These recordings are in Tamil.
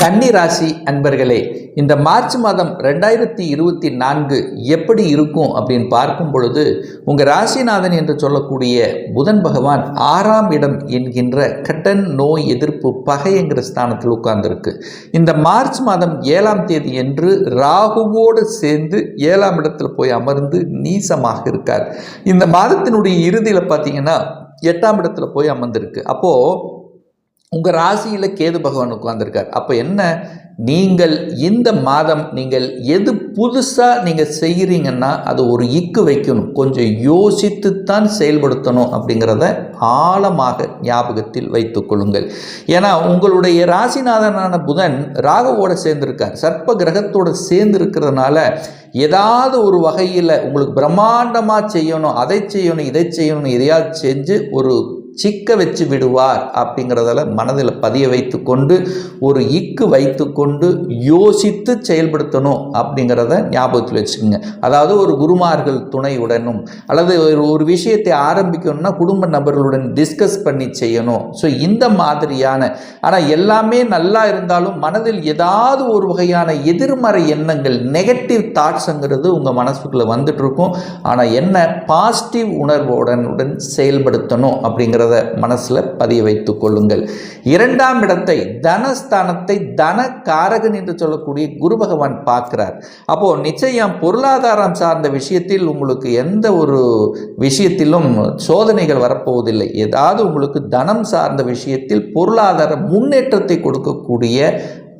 கன்னி ராசி அன்பர்களே இந்த மார்ச் மாதம் ரெண்டாயிரத்தி இருபத்தி நான்கு எப்படி இருக்கும் அப்படின்னு பார்க்கும் பொழுது உங்கள் ராசிநாதன் என்று சொல்லக்கூடிய புதன் பகவான் ஆறாம் இடம் என்கின்ற கடன் நோய் எதிர்ப்பு பகை என்கிற ஸ்தானத்தில் உட்கார்ந்துருக்கு. இந்த மார்ச் மாதம் ஏழாம் தேதி என்று ராகுவோடு சேர்ந்து ஏழாம் இடத்தில் போய் அமர்ந்து நீசமாக இருக்கார். இந்த மாதத்தினுடைய இறுதியில் பார்த்தீங்கன்னா எட்டாம் இடத்துல போய் அமர்ந்திருக்கு. அப்போது உங்கள் ராசியில் கேது பகவான் உட்கார்ந்துருக்கார். அப்போ என்ன? நீங்கள் இந்த மாதம் நீங்கள் எது புதுசாக நீங்கள் செய்கிறீங்கன்னா அது ஒரு இக்கு வைக்கணும். கொஞ்சம் யோசித்து தான் செயல்படுத்தணும் அப்படிங்கிறத ஆழமாக ஞாபகத்தில் வைத்துக்கொள்ளுங்கள் ஏன்னா உங்களுடைய ராசிநாதனான புதன் ராகுவோட சேர்ந்திருக்கார். சர்ப்ப கிரகத்தோடு சேர்ந்து இருக்கிறதுனால ஏதாவது ஒரு வகையில் உங்களுக்கு பிரம்மாண்டமாக செய்யணும் அதை செய்யணும் இதை செய்யணும் எதையாவது செஞ்சு ஒரு சிக்க வச்சு விடுவார் அப்படிங்கிறதால மனதில் பதிய வைத்து கொண்டு ஒரு இக்கு வைத்து கொண்டு யோசித்து செயல்படுத்தணும் அப்படிங்கிறத ஞாபகத்தில் வச்சுக்கோங்க. அதாவது ஒரு குருமார்கள் துணையுடனும் அல்லது ஒரு ஒரு விஷயத்தை ஆரம்பிக்கணும்னா குடும்ப நபர்களுடன் டிஸ்கஸ் பண்ணி செய்யணும். ஸோ இந்த மாதிரியான ஆனால் எல்லாமே நல்லா இருந்தாலும் மனதில் ஏதாவது ஒரு வகையான எதிர்மறை எண்ணங்கள் நெகட்டிவ் தாட்ஸுங்கிறது உங்கள் மனசுக்குள்ளே வந்துட்டு இருக்கும். ஆனால் என்ன? பாசிட்டிவ் உணர்வுடன் உடன் செயல்படுத்தணும் அப்படிங்கிறது மனசில் பதிய வைத்துக் கொள்ளுங்கள். இரண்டாம் இடத்தை தனஸ்தானத்தை தன காரகன் என்று சொல்லக்கூடிய குரு பகவான் பார்க்கிறார். அப்போ நிச்சயம் பொருளாதாரம் சார்ந்த விஷயத்தில் உங்களுக்கு எந்த ஒரு விஷயத்திலும் சோதனைகள் வரப்போவதில்லை. ஏதாவது உங்களுக்கு தனம் சார்ந்த விஷயத்தில் பொருளாதார முன்னேற்றத்தை கொடுக்கக்கூடிய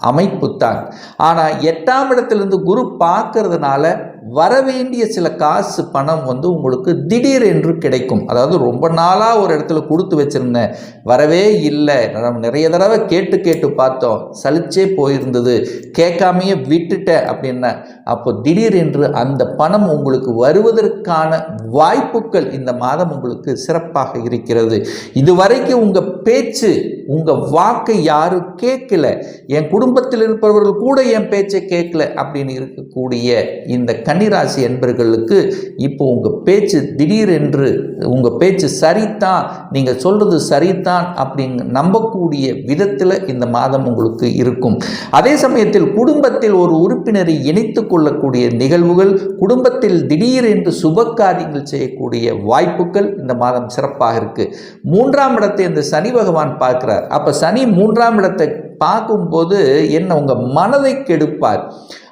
அமைப்பு தான். ஆனால் எட்டாம் இடத்திலிருந்து குரு பார்க்கறதுனால வரவேண்டிய சில காசு பணம் வந்து உங்களுக்கு திடீர் என்று கிடைக்கும். அதாவது ரொம்ப நாளாக ஒரு இடத்துல கொடுத்து வச்சுருந்தேன் வரவே இல்லை. நம்ம நிறைய தடவை கேட்டு கேட்டு பார்த்தோம். சலிச்சே போயிருந்தது. கேட்காமையே விட்டுட்டேன் அப்படின்னா அப்போ திடீர் என்று அந்த பணம் உங்களுக்கு வருவதற்கான வாய்ப்புகள் இந்த மாதம் உங்களுக்கு சிறப்பாக இருக்கிறது. இதுவரைக்கும் உங்கள் பேச்சு உங்கள் வாக்கை யாரும் கேட்கல. என் குடும்பத்தில் இருப்பவர்கள் கூட என் பேச்சை கேட்கல அப்படின்னு இருக்கக்கூடிய இந்த கண் கன்னிராசி என்பர்களுக்கு இப்போ உங்கள் பேச்சு திடீரென்று உங்கள் பேச்சு சரிதான் நீங்கள் சொல்கிறது சரிதான் அப்படின்னு நம்பக்கூடிய விதத்தில் இந்த மாதம் உங்களுக்கு இருக்கும். அதே சமயத்தில் குடும்பத்தில் ஒரு உறுப்பினரை இணைத்து கொள்ளக்கூடிய நிகழ்வுகள் குடும்பத்தில் திடீரென்று சுப காரியங்கள் செய்யக்கூடிய வாய்ப்புகள் இந்த மாதம் சிறப்பாக இருக்குது மூன்றாம் இடத்தை இந்த சனி பகவான் பார்க்கிறார். அப்போ சனி மூன்றாம் இடத்தை பார்க்கும்போது என்ன உங்கள் மனதை கெடுப்பார்.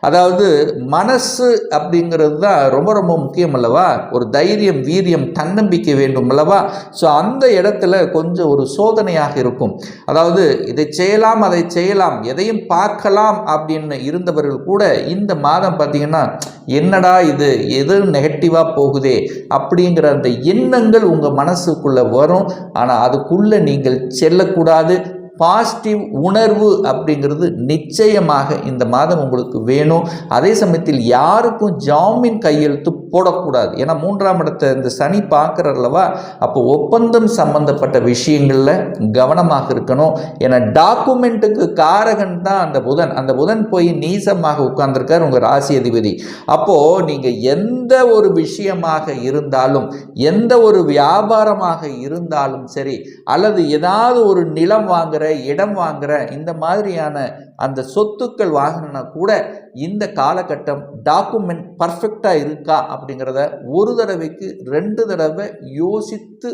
அதாவது மனசு அப்படிங்கிறது தான் ரொம்ப ரொம்ப முக்கியம் அல்லவா? ஒரு தைரியம் வீரியம் தன்னம்பிக்கை வேண்டும் அல்லவா? ஸோ அந்த இடத்துல கொஞ்சம் ஒரு சோதனையாக இருக்கும். அதாவது இதை செய்யலாம் அதை செய்யலாம் எதையும் பார்க்கலாம் அப்படின்னு இருந்தவர்கள் கூட இந்த மாதம் பார்த்தீங்கன்னா என்னடா இது எது நெகட்டிவாக போகுதே அப்படிங்கிற அந்த எண்ணங்கள் உங்கள் மனசுக்குள்ளே வரும். ஆனால் அதுக்குள்ளே நீங்கள் செல்லக்கூடாது. பாசிட்டிவ் உணர்வு அப்படிங்கிறது நிச்சயமாக இந்த மாதம் உங்களுக்கு வேணும். அதே சமயத்தில் யாருக்கும் ஜாமீன் கையெழுத்து போடக்கூடாது. ஏன்னா மூன்றாம் இடத்தை இந்த சனி பார்க்குறல்லவா அப்போ ஒப்பந்தம் சம்பந்தப்பட்ட விஷயங்களில் கவனமாக இருக்கணும். ஏன்னா டாக்குமெண்ட்டுக்கு காரகன் தான் அந்த புதன். அந்த புதன் போய் நீசமாக உட்கார்ந்துருக்கார் உங்கள் ராசி அதிபதி. அப்போது நீங்கள் எந்த ஒரு விஷயமாக இருந்தாலும் எந்த ஒரு வியாபாரமாக இருந்தாலும் சரி அல்லது ஏதாவது ஒரு நிலம் வாங்குற இடம் வாங்குற இந்த மாதிரியான அந்த சொத்துக்கள் வாங்கினா கூட இந்த காலகட்டம் டாக்குமெண்ட் பர்ஃபெக்டாக இருக்கா அப்படிங்கிறத ஒரு தடவைக்கு ரெண்டு தடவை யோசித்து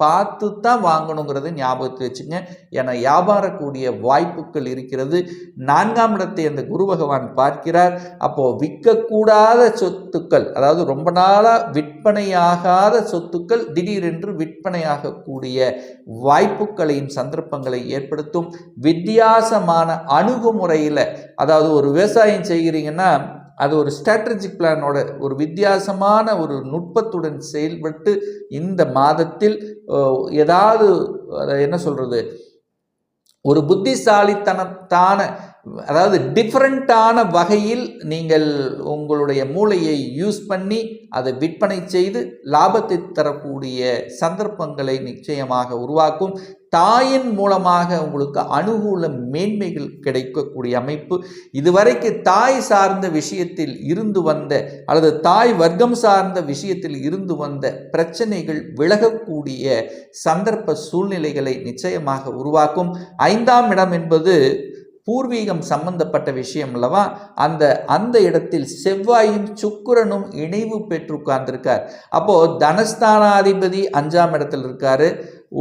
பார்த்து தான் வாங்கணுங்கிறத ஞாபகத்தை வச்சுங்க. ஏன்னா வியாபாரக்கூடிய வாய்ப்புகள் இருக்கிறது. நான்காம் இடத்தை அந்த குரு பகவான் பார்க்கிறார். அப்போது விற்கக்கூடாத சொத்துக்கள் அதாவது ரொம்ப நாளாக விற்பனையாகாத சொத்துக்கள் திடீரென்று விற்பனையாகக்கூடிய வாய்ப்புகளையும் சந்தர்ப்பங்களை ஏற்படுத்தும். வித்தியாசமான அணுகுமுறையில் அதாவது ஒரு விவசாயம் செய்கிறீங்கன்னா அது ஒரு ஸ்ட்ராட்டஜிக் பிளானோட ஒரு வித்தியாசமான ஒரு நுட்பத்துடன் செயல்பட்டு இந்த மாதத்தில் ஏதாவது என்ன சொல்கிறது ஒரு புத்திசாலித்தனத்தான அதாவது டிஃப்ரெண்ட்டான வகையில் நீங்கள் உங்களுடைய மூளையை யூஸ் பண்ணி அதை விற்பனை செய்து லாபத்தை தரக்கூடிய சந்தர்ப்பங்களை நிச்சயமாக உருவாக்கும். தாயின் மூலமாக உங்களுக்கு அனுகூல மேன்மைகள் கிடைக்கக்கூடிய அமைப்பு. இதுவரைக்கு தாய் சார்ந்த விஷயத்தில் இருந்து வந்த அல்லது தாய் வர்க்கம் சார்ந்த விஷயத்தில் இருந்து வந்த பிரச்சனைகள் விலகக்கூடிய சந்தர்ப்ப சூழ்நிலைகளை நிச்சயமாக உருவாக்கும். ஐந்தாம் இடம் என்பது பூர்வீகம் சம்பந்தப்பட்ட விஷயம் அல்லவா? அந்த அந்த இடத்தில் செவ்வாயும் சுக்கிரனும் இணைவு பெற்று உட்கார்ந்துருக்கார். அப்போது தனஸ்தானாதிபதி அஞ்சாம் இடத்துல இருக்காரு.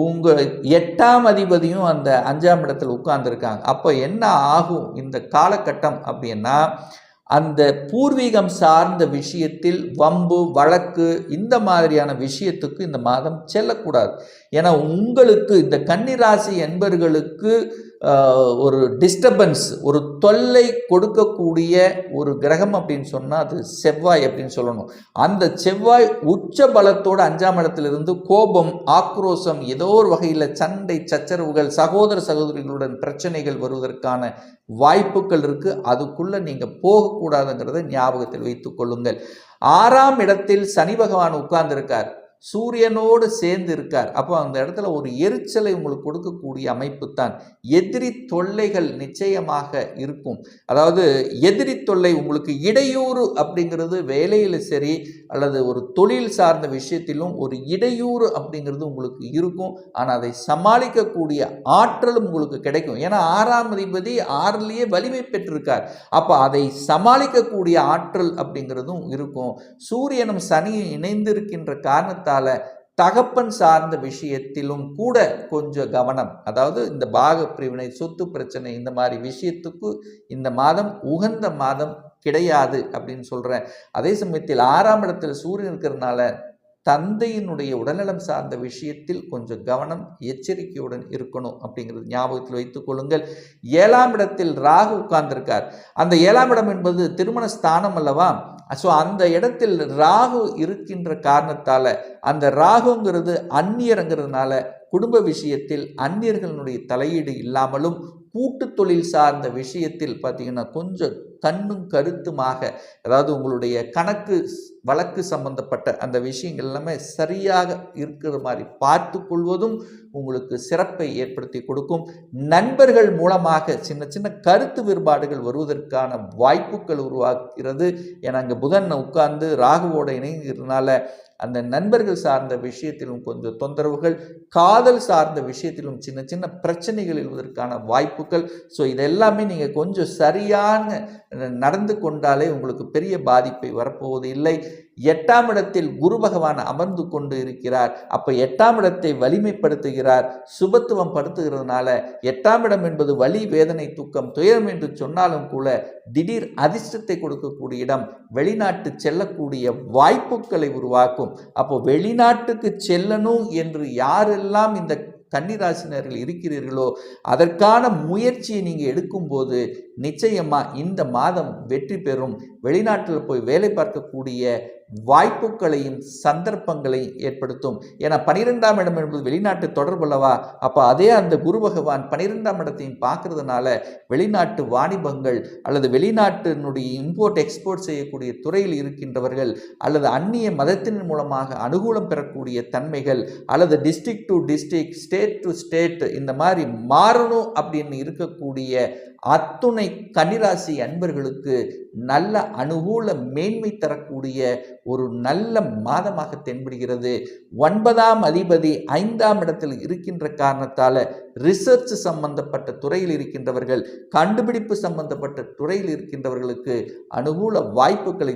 உங்கள் எட்டாம் அதிபதியும் அந்த அஞ்சாம் இடத்தில் உட்கார்ந்துருக்காங்க. அப்போ என்ன ஆகும் இந்த காலகட்டம் அப்படின்னா அந்த பூர்வீகம் சார்ந்த விஷயத்தில் வம்பு வழக்கு இந்த மாதிரியான விஷயத்துக்கு இந்த மாதம் செல்லக்கூடாது. ஏன்னா உங்களுக்கு இந்த கன்னிராசி என்பர்களுக்கு ஒரு டிஸ்டர்பன்ஸ் ஒரு தொல்லை கொடுக்கக்கூடிய ஒரு கிரகம் அப்படின்னு சொன்னால் அது செவ்வாய் அப்படின்னு சொல்லணும். அந்த செவ்வாய் உச்ச பலத்தோட அஞ்சாம் இடத்திலிருந்து கோபம் ஆக்ரோஷம் ஏதோ ஒரு வகையில் சண்டை சச்சரவுகள் சகோதர சகோதரிகளுடன் பிரச்சனைகள் வருவதற்கான வாய்ப்புகள் இருக்குது அதுக்குள்ளே நீங்கள் போகக்கூடாதுங்கிறத ஞாபகத்தில் வைத்துக் கொள்ளுங்கள். ஆறாம் இடத்தில் சனி பகவான் உட்கார்ந்திருக்கார். சூரியனோடு சேர்ந்து இருக்கார். அப்போ அந்த இடத்துல ஒரு எரிச்சலை உங்களுக்கு கொடுக்கக்கூடிய அமைப்பு தான். எதிரி தொல்லைகள் நிச்சயமாக இருக்கும். அதாவது எதிரி தொல்லை உங்களுக்கு இடையூறு அப்படிங்கிறது வேலையில் சரி அல்லது ஒரு தொழில் சார்ந்த விஷயத்திலும் ஒரு இடையூறு அப்படிங்கிறது உங்களுக்கு இருக்கும். ஆனால் அதை சமாளிக்கக்கூடிய ஆற்றலும் உங்களுக்கு கிடைக்கும். ஏன்னா ஆறாம் அதிபதி ஆறிலேயே வலிமை பெற்றிருக்கார். அப்போ அதை சமாளிக்கக்கூடிய ஆற்றல் அப்படிங்கிறதும் இருக்கும். சூரியனும் சனியும் இணைந்திருக்கின்ற காரணத்தால் தகப்பன் சார்ந்த விஷயத்திலும் கூட கொஞ்சம் கவனம். அதாவது இந்த பாக பிரிவினை சொத்து பிரச்சனை இந்த மாதிரி விஷயத்துக்கு இந்த மாதம் உகந்த மாதம் கிடையாது அப்படின்னு சொல்கிறேன் அதே சமயத்தில் ஆறாம் இடத்தில் சூரியன் இருக்கிறதுனால தந்தையினுடைய உடல்நலம் சார்ந்த விஷயத்தில் கொஞ்சம் கவனம் எச்சரிக்கையுடன் இருக்கணும் அப்படிங்கிறது ஞாபகத்தில் வைத்துக் கொள்ளுங்கள். ஏழாம் இடத்தில் ராகு உட்கார்ந்திருக்கார். அந்த ஏழாம் இடம் என்பது திருமண ஸ்தானம் அல்லவா? ஸோ அந்த இடத்தில் ராகு இருக்கின்ற காரணத்தால் அந்த ராகுங்கிறது அந்நியருங்கிறதுனால குடும்ப விஷயத்தில் அந்நியர்களுடைய தலையீடு இல்லாமலும் கூட்டு தொழில் சார்ந்த விஷயத்தில் பார்த்தீங்கன்னா கொஞ்சம் கண்ணும் கருத்துமாக அதாவது உங்களுடைய கணக்கு வழக்கு சம்பந்தப்பட்ட அந்த விஷயங்கள் எல்லாமே சரியாக இருக்கிற மாதிரி பார்த்து கொள்வதும் உங்களுக்கு சிறப்பை ஏற்படுத்தி கொடுக்கும். நண்பர்கள் மூலமாக சின்ன சின்ன கருத்து வேறுபாடுகள் வருவதற்கான வாய்ப்புகள் உருவாக்குகிறது ஏன்னா அங்கே புதன் உட்கார்ந்து ராகுவோட இணைங்கிறதுனால அந்த நண்பர்கள் சார்ந்த விஷயத்திலும் கொஞ்சம் தொந்தரவுகள் காதல் சார்ந்த விஷயத்திலும் சின்ன சின்ன பிரச்சனைகள் எழுவதற்கான வாய்ப்புகள். ஸோ இதெல்லாமே நீங்கள் கொஞ்சம் சரியான நடந்து கொண்டாலே உங்களுக்கு பெரிய பாதிப்பை வரப்போவது இல்லை. எட்டாம் இடத்தில் குரு பகவான் அமர்ந்து கொண்டு இருக்கிறார். அப்போ எட்டாம் இடத்தை வலிமைப்படுத்துகிறார். சுபத்துவம் படுத்துகிறதுனால எட்டாம் இடம் என்பது வலி வேதனை தூக்கம் துயரம் என்று சொன்னாலும் கூட திடீர் அதிர்ஷ்டத்தை கொடுக்கக்கூடிய இடம். வெளிநாட்டு செல்லக்கூடிய வாய்ப்புகளை உருவாக்கும். அப்போ வெளிநாட்டுக்கு செல்லணும் என்று யாரெல்லாம் இந்த கன்னிராசினர்கள் இருக்கிறீர்களோ அதற்கான முயற்சியை நீங்கள் எடுக்கும்போது நிச்சயமாக இந்த மாதம் வெற்றி பெறும். வெளிநாட்டில் போய் வேலை பார்க்கக்கூடிய வாய்ப்புகளையும் சந்தர்ப்பங்களையும் ஏற்படுத்தும். ஏன்னா பனிரெண்டாம் இடம் என்பது வெளிநாட்டு தொடர்புள்ளவா அப்போ அதே அந்த குரு பகவான் பனிரெண்டாம் இடத்தையும் பார்க்கறதுனால வெளிநாட்டு வாணிபங்கள் அல்லது வெளிநாட்டினுடைய இம்போர்ட் எக்ஸ்போர்ட் செய்யக்கூடிய துறையில் இருக்கின்றவர்கள் அல்லது அந்நிய மதத்தின் மூலமாக அனுகூலம் பெறக்கூடிய தன்மைகள் அல்லது district to district state to state இந்த மாதிரி மாறணும் அப்படின்னு இருக்கக்கூடிய அத்துணை கன்னிராசி அன்பர்களுக்கு நல்ல அனுகூல மேன்மை தரக்கூடிய ஒரு நல்ல மாதமாக தென்படுகிறது. ஒன்பதாம் அதிபதி ஐந்தாம் இடத்தில் இருக்கின்ற காரணத்தால் ரிசர்ச் சம்பந்தப்பட்ட துறையில் இருக்கின்றவர்கள் கண்டுபிடிப்பு சம்பந்தப்பட்ட துறையில் இருக்கின்றவர்களுக்கு அனுகூல வாய்ப்புகளை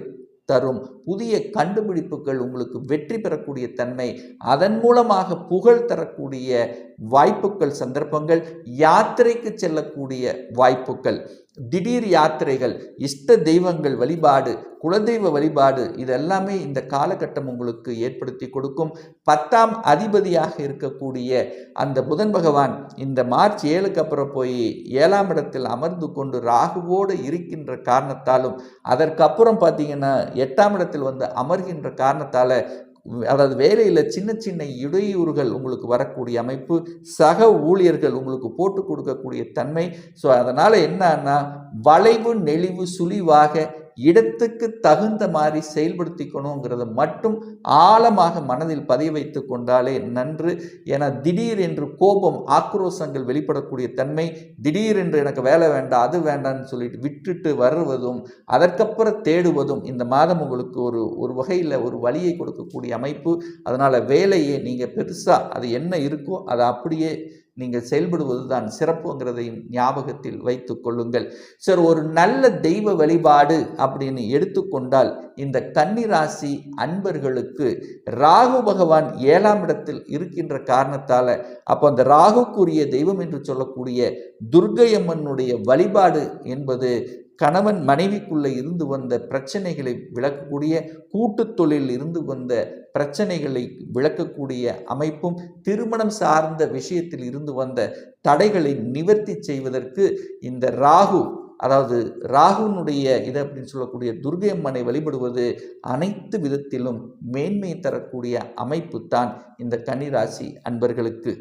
தரும் புதிய கண்டுபிடிப்புகள் உங்களுக்கு வெற்றி பெறக்கூடிய தன்மை அதன் மூலமாக புகழ் தரக்கூடிய வாய்ப்புகள் சந்தர்ப்பங்கள் யாத்திரைக்கு செல்லக்கூடிய வாய்ப்புகள். திடீர் யாத்திரைகள் இஷ்ட தெய்வங்கள் வழிபாடு குலதெய்வ வழிபாடு இதெல்லாமே இந்த காலகட்டம் உங்களுக்கு ஏற்படுத்தி கொடுக்கும். பத்தாம் அதிபதியாக இருக்கக்கூடிய அந்த புதன் பகவான் இந்த மார்ச் ஏழுக்கு அப்புறம் போய் ஏழாம் இடத்தில் அமர்ந்து கொண்டு ராகுவோடு இருக்கின்ற காரணத்தாலும் அதற்கப்புறம் பார்த்தீங்கன்னா எட்டாம் இடத்தில் வந்து அமர்கின்ற காரணத்தால் அதாவது வேலையில் சின்ன சின்ன இடையூறுகள் உங்களுக்கு வரக்கூடிய அமைப்பு சக ஊழியர்கள் உங்களுக்கு போட்டு கொடுக்கக்கூடிய தன்மை. ஸோ அதனால் என்னன்னா வளைவு நெளிவு சுழிவாக இடத்துக்கு தகுந்த மாதிரி செயல்படுத்திக்கணுங்கிறத மட்டும் ஆழமாக மனதில் பதிய வைத்து கொண்டாலே நன்று. ஏன்னா திடீர் என்று கோபம் ஆக்ரோஷங்கள் வெளிப்படக்கூடிய தன்மை திடீர் என்று எனக்கு வேலை வேண்டாம் அது வேண்டாம்னு சொல்லிட்டு விட்டுட்டு வருவதும் அதற்கப்புறம் தேடுவதும் இந்த மாதம் உங்களுக்கு ஒரு ஒரு வகையில் ஒரு வழியை கொடுக்கக்கூடிய அமைப்பு. அதனால் வேலையை நீங்கள் பெருசாக அது என்ன இருக்கோ அதை அப்படியே நீங்கள் செயல்படுவது தான் சிறப்புங்கிறதையும் ஞாபகத்தில் வைத்து கொள்ளுங்கள். சார் ஒரு நல்ல தெய்வ வழிபாடு அப்படின்னு எடுத்துக்கொண்டால் இந்த கன்னிராசி அன்பர்களுக்கு ராகு பகவான் ஏழாம் இடத்தில் இருக்கின்ற காரணத்தால் அப்போ அந்த ராகுக்குரிய தெய்வம் என்று சொல்லக்கூடிய துர்கையம்மனுடைய வழிபாடு என்பது கணவன் மனைவிக்குள்ளே இருந்து வந்த பிரச்சனைகளை விளக்கக்கூடிய கூட்டுத் தொழிலில் இருந்து வந்த பிரச்சனைகளை விளக்கக்கூடிய அமைப்பும் திருமணம் சார்ந்த விஷயத்தில் இருந்து வந்த தடைகளை நிவர்த்தி செய்வதற்கு இந்த ராகு அதாவது ராகுனுடைய இது அப்படின்னு சொல்லக்கூடிய துர்கை அம்மனை வழிபடுவது அனைத்து விதத்திலும் மேன்மை தரக்கூடிய அமைப்பு தான் இந்த கன்னிராசி அன்பர்களுக்கு.